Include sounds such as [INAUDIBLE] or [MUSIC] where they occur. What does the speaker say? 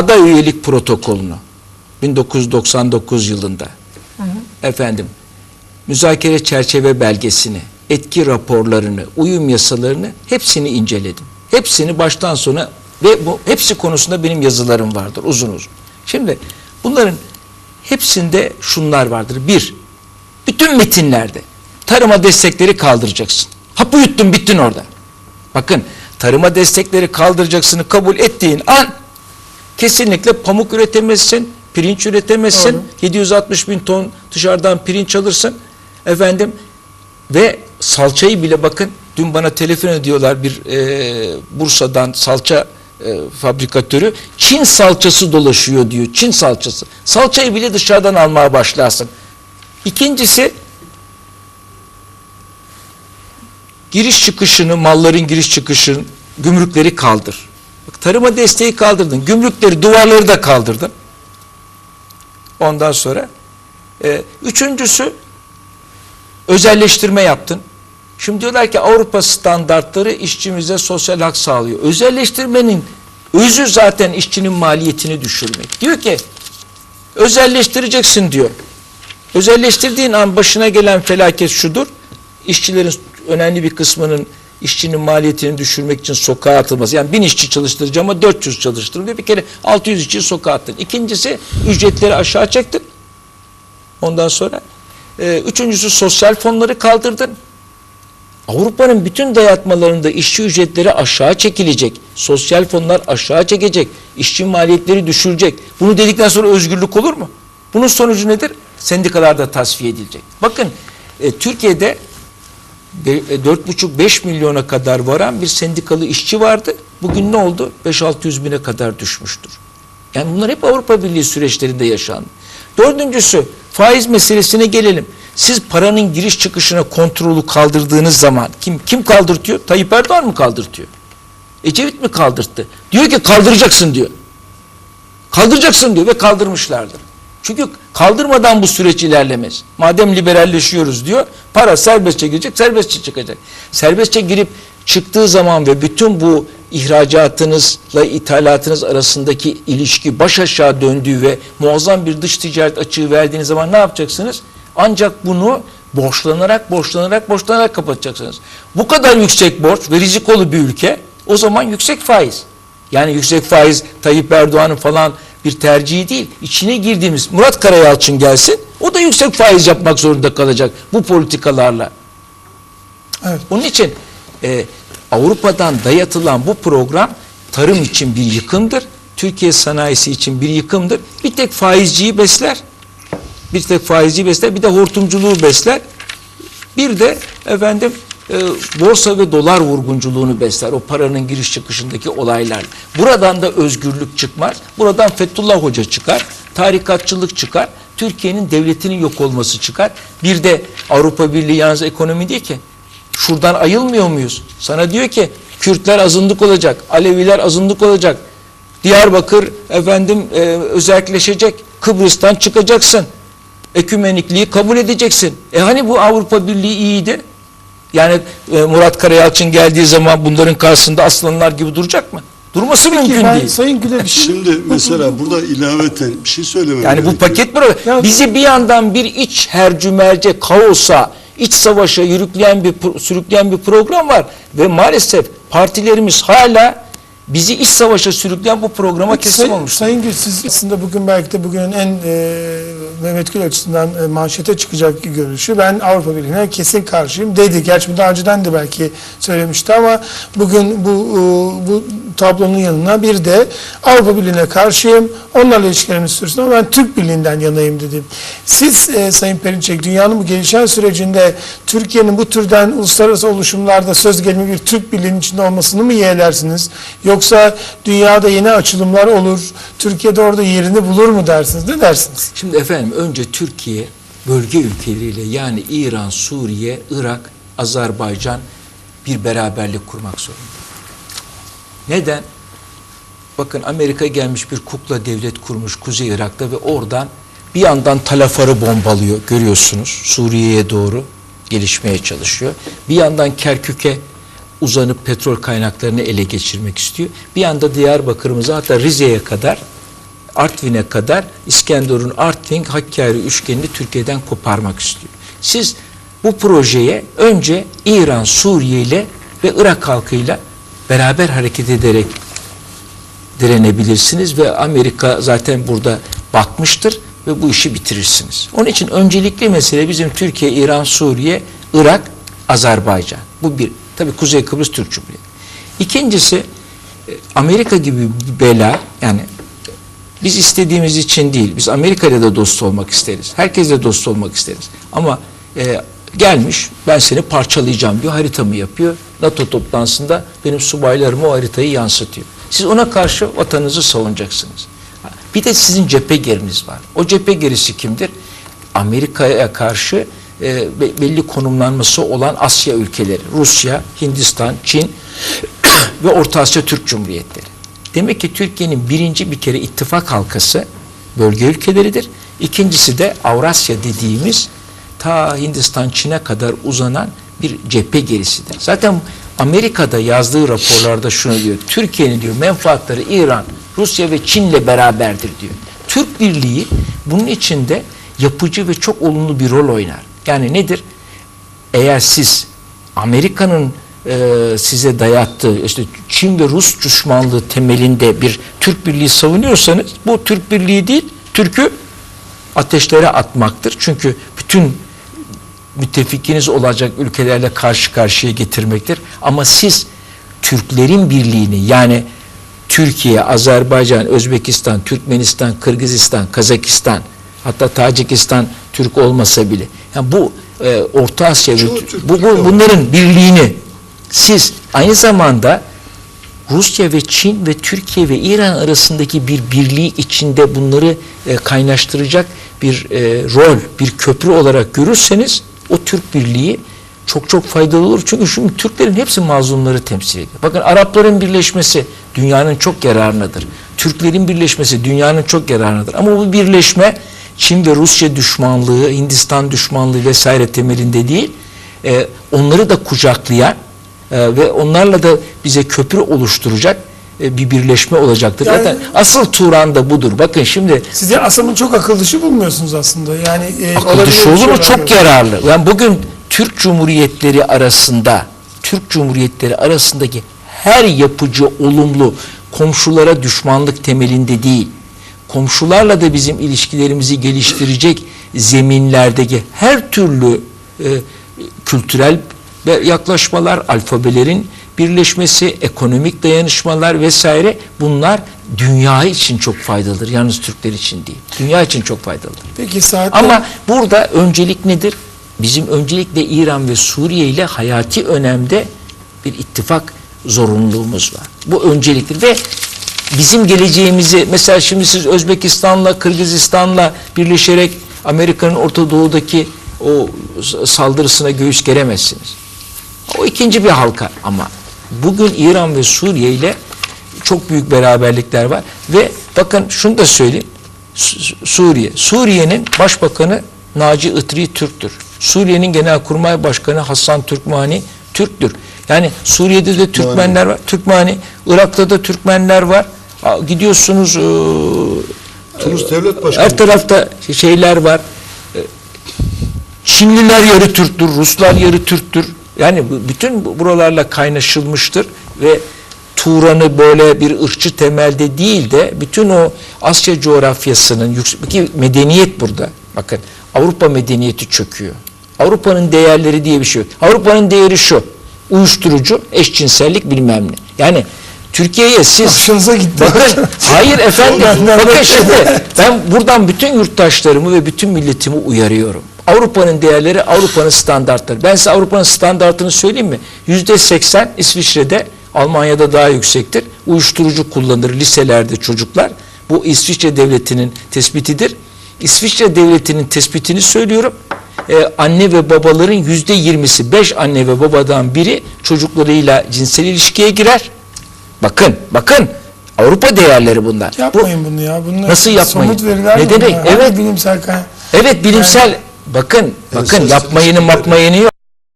aday üyelik protokolünü 1999 yılında efendim müzakere çerçeve belgesini, etki raporlarını, uyum yasalarını hepsini inceledim. Hepsini baştan sona ve bu hepsi konusunda benim yazılarım vardır uzun uzun. Şimdi bunların hepsinde şunlar vardır. Bir, bütün metinlerde tarıma destekleri kaldıracaksın. Hapı yuttun bittin orada. Bakın tarıma destekleri kaldıracaksını kabul ettiğin an kesinlikle pamuk üretemezsin, pirinç üretemezsin. Doğru. 760 bin ton dışarıdan pirinç alırsın. Efendim ve salçayı bile bakın dün bana telefon ediyorlar bir e, Bursa'dan salça e, fabrikatörü Çin salçası dolaşıyor diyor. Çin salçası. Salçayı bile dışarıdan almaya başlarsın. İkincisi giriş çıkışını, malların giriş çıkışını, gümrükleri kaldır. Bak, tarıma desteği kaldırdın. Gümrükleri, duvarları da kaldırdın. Ondan sonra e, üçüncüsü özelleştirme yaptın. Şimdi diyorlar ki Avrupa standartları işçimize sosyal hak sağlıyor. Özelleştirmenin özü zaten işçinin maliyetini düşürmek. Diyor ki özelleştireceksin diyor. Özelleştirdiğin an başına gelen felaket şudur. İşçilerin önemli bir kısmının işçinin maliyetini düşürmek için sokağa atılması. Yani bin işçi çalıştıracağım ama 400 çalıştırın diye bir kere 600 işçi sokağa attın. İkincisi ücretleri aşağı çektin. Ondan sonra e, üçüncüsü sosyal fonları kaldırdın. Avrupa'nın bütün dayatmalarında işçi ücretleri aşağı çekilecek. Sosyal fonlar aşağı çekecek. işçi maliyetleri düşürecek. Bunu dedikten sonra özgürlük olur mu? Bunun sonucu nedir? Sendikalar da tasfiye edilecek. Bakın e, Türkiye'de de- 4,5-5 milyona kadar varan bir sendikalı işçi vardı. Bugün ne oldu? 5-600 bine kadar düşmüştür. Yani bunlar hep Avrupa Birliği süreçlerinde yaşandı. Dördüncüsü faiz meselesine gelelim. Siz paranın giriş çıkışına kontrolü kaldırdığınız zaman kim kim kaldırtıyor? Tayyip Erdoğan mı kaldırtıyor? Ecevit mi kaldırttı? Diyor ki kaldıracaksın diyor. Kaldıracaksın diyor ve kaldırmışlardır. Çünkü kaldırmadan bu süreç ilerlemez. Madem liberalleşiyoruz diyor, para serbestçe girecek, serbestçe çıkacak. Serbestçe girip çıktığı zaman ve bütün bu ihracatınızla ithalatınız arasındaki ilişki baş aşağı döndüğü ve muazzam bir dış ticaret açığı verdiğiniz zaman ne yapacaksınız? Ancak bunu borçlanarak, borçlanarak, borçlanarak kapatacaksınız. Bu kadar yüksek borç ve rizikolu bir ülke o zaman yüksek faiz. Yani yüksek faiz Tayyip Erdoğan'ın falan bir tercihi değil. İçine girdiğimiz Murat Karayalçın gelsin o da yüksek faiz yapmak zorunda kalacak bu politikalarla. Evet. Onun için e, Avrupa'dan dayatılan bu program tarım için bir yıkımdır. Türkiye sanayisi için bir yıkımdır. Bir tek faizciyi besler. Bir tek faizciyi besler. Bir de hortumculuğu besler. Bir de efendim e, borsa ve dolar vurgunculuğunu besler. O paranın giriş çıkışındaki olaylar. Buradan da özgürlük çıkmaz. Buradan Fethullah Hoca çıkar. Tarikatçılık çıkar. Türkiye'nin devletinin yok olması çıkar. Bir de Avrupa Birliği yalnız ekonomi değil ki. Şuradan ayılmıyor muyuz? Sana diyor ki Kürtler azınlık olacak, Aleviler azınlık olacak. Diyarbakır efendim e, özelleşecek. Kıbrıs'tan çıkacaksın. Ekümenikliği kabul edeceksin. E hani bu Avrupa Birliği iyiydi? Yani e, Murat Karayalçın geldiği zaman bunların karşısında aslanlar gibi duracak mı? Durması Peki mümkün ben değil. Sayın Güler [LAUGHS] Şimdi mesela burada ilaveten bir şey söylemem Yani bu gerekiyor. paket mi? Ya- Bizi bir yandan bir iç hercümerce, kaosa, iç savaşa yürükleyen bir sürükleyen bir program var ve maalesef partilerimiz hala bizi iç savaşa sürükleyen bu programa Peki, teslim olmuş. Sayın Gül siz aslında bugün belki de bugünün en e, Mehmet Gül açısından e, manşete çıkacak görüşü ben Avrupa Birliği'ne kesin karşıyım dedi. Gerçi bu daha önceden de belki söylemişti ama bugün bu e, bu tablonun yanına bir de Avrupa Birliği'ne karşıyım. Onlarla ilişkilerimiz sürsün ama ben Türk Birliği'nden yanayım dedim. Siz e, Sayın Perinçek dünyanın bu gelişen sürecinde Türkiye'nin bu türden uluslararası oluşumlarda söz gelimi bir Türk Birliği'nin içinde olmasını mı yeğlersiniz? Yoksa dünyada yeni açılımlar olur, Türkiye'de orada yerini bulur mu dersiniz? Ne dersiniz? Şimdi efendim önce Türkiye bölge ülkeleriyle yani İran, Suriye, Irak, Azerbaycan bir beraberlik kurmak zorunda. Neden? Bakın Amerika gelmiş bir kukla devlet kurmuş Kuzey Irak'ta ve oradan bir yandan Talafar'ı bombalıyor görüyorsunuz Suriye'ye doğru gelişmeye çalışıyor. Bir yandan Kerkük'e uzanıp petrol kaynaklarını ele geçirmek istiyor. Bir yanda Diyarbakır'ımıza hatta Rize'ye kadar Artvin'e kadar İskenderun, Artvin, Hakkari üçgenini Türkiye'den koparmak istiyor. Siz bu projeye önce İran, Suriye ile ve Irak halkıyla beraber hareket ederek direnebilirsiniz ve Amerika zaten burada bakmıştır ve bu işi bitirirsiniz. Onun için öncelikli mesele bizim Türkiye, İran, Suriye, Irak, Azerbaycan. Bu bir. Tabii Kuzey Kıbrıs Türk Cumhuriyeti. İkincisi e, Amerika gibi bir bela yani biz istediğimiz için değil. Biz Amerika ile de dost olmak isteriz. Herkesle dost olmak isteriz. Ama e, gelmiş ben seni parçalayacağım diyor. Haritamı yapıyor. NATO toplantısında benim subaylarıma o haritayı yansıtıyor. Siz ona karşı vatanınızı savunacaksınız. Bir de sizin cephe geriniz var. O cephe gerisi kimdir? Amerika'ya karşı e, be- belli konumlanması olan Asya ülkeleri. Rusya, Hindistan, Çin [CLEARS THROAT] ve Orta Asya Türk Cumhuriyetleri. Demek ki Türkiye'nin birinci bir kere ittifak halkası bölge ülkeleridir. İkincisi de Avrasya dediğimiz ta Hindistan, Çin'e kadar uzanan bir cephe gerisidir. Zaten Amerika'da yazdığı raporlarda şunu diyor. Türkiye'nin diyor menfaatleri İran, Rusya ve Çin'le beraberdir diyor. Türk Birliği bunun içinde yapıcı ve çok olumlu bir rol oynar. Yani nedir? Eğer siz Amerika'nın e, size dayattığı işte Çin ve Rus düşmanlığı temelinde bir Türk Birliği savunuyorsanız bu Türk Birliği değil, Türk'ü ateşlere atmaktır. Çünkü bütün müttefikiniz olacak ülkelerle karşı karşıya getirmektir. Ama siz Türklerin birliğini yani Türkiye, Azerbaycan, Özbekistan, Türkmenistan, Kırgızistan, Kazakistan hatta Tacikistan Türk olmasa bile yani bu e, Orta Asya bu, bu bunların birliğini siz aynı zamanda Rusya ve Çin ve Türkiye ve İran arasındaki bir birliği içinde bunları e, kaynaştıracak bir e, rol, bir köprü olarak görürseniz o Türk birliği çok çok faydalı olur. Çünkü şimdi Türklerin hepsi mazlumları temsil ediyor. Bakın Arapların birleşmesi dünyanın çok yararınadır. Türklerin birleşmesi dünyanın çok yararınadır. Ama bu birleşme Çin ve Rusya düşmanlığı, Hindistan düşmanlığı vesaire temelinde değil, e, onları da kucaklayan e, ve onlarla da bize köprü oluşturacak e, bir birleşme olacaktır. Yani- Zaten asıl Turan da budur. Bakın şimdi Siz de Asım'ı çok akıl dışı bulmuyorsunuz aslında. Yani e, akıl dışı olur mu? Çok yok. yararlı. Yani bugün Türk Cumhuriyetleri arasında Türk Cumhuriyetleri arasındaki her yapıcı olumlu komşulara düşmanlık temelinde değil. Komşularla da bizim ilişkilerimizi geliştirecek zeminlerdeki her türlü e, kültürel yaklaşmalar, alfabelerin birleşmesi, ekonomik dayanışmalar vesaire bunlar dünya için çok faydalıdır. Yalnız Türkler için değil. Dünya için çok faydalıdır. Peki saatte Ama burada öncelik nedir? Bizim öncelikle İran ve Suriye ile hayati önemde bir ittifak zorunluluğumuz var. Bu önceliktir ve bizim geleceğimizi mesela şimdi siz Özbekistan'la Kırgızistan'la birleşerek Amerika'nın Orta Doğu'daki o saldırısına göğüs geremezsiniz. O ikinci bir halka ama bugün İran ve Suriye ile çok büyük beraberlikler var ve bakın şunu da söyleyeyim. Su- Suriye. Suriye'nin başbakanı Naci Itri Türk'tür. Suriye'nin genelkurmay başkanı Hasan Türkmani Türk'tür. Yani Suriye'de de Türkmenler var. Türkmani. Irak'ta da Türkmenler var. Gidiyorsunuz eee, Tunus Devlet Başkanı. her tarafta şeyler var. Ee, Çinliler yarı Türktür, Ruslar yarı Türktür. Yani bütün bu- buralarla kaynaşılmıştır ve Turan'ı böyle bir ırkçı temelde değil de bütün o Asya coğrafyasının ki medeniyet burada. Bakın Avrupa medeniyeti çöküyor. Avrupa'nın değerleri diye bir şey yok. Avrupa'nın değeri şu. Uyuşturucu, eşcinsellik bilmem ne. Yani Türkiye'ye siz Hoşunuza gitti. Bakın hayır [LAUGHS] efendim. Bakın şimdi ben buradan bütün yurttaşlarımı ve bütün milletimi uyarıyorum. Avrupa'nın değerleri Avrupa'nın standartları. Ben size Avrupa'nın standartını söyleyeyim mi? Yüzde seksen İsviçre'de Almanya'da daha yüksektir. Uyuşturucu kullanır liselerde çocuklar. Bu İsviçre devletinin tespitidir. İsviçre devletinin tespitini söylüyorum. Ee, anne ve babaların yüzde yirmisi, beş anne ve babadan biri çocuklarıyla cinsel ilişkiye girer. Bakın, bakın. Avrupa değerleri bunlar. Bu, Yapmayın bunu ya. Bunlar Nasıl yapmayın? Somut veriler Ne demek? Evet. Bilimsel evet bilimsel bakın bakın yapmayını yapmayını yok.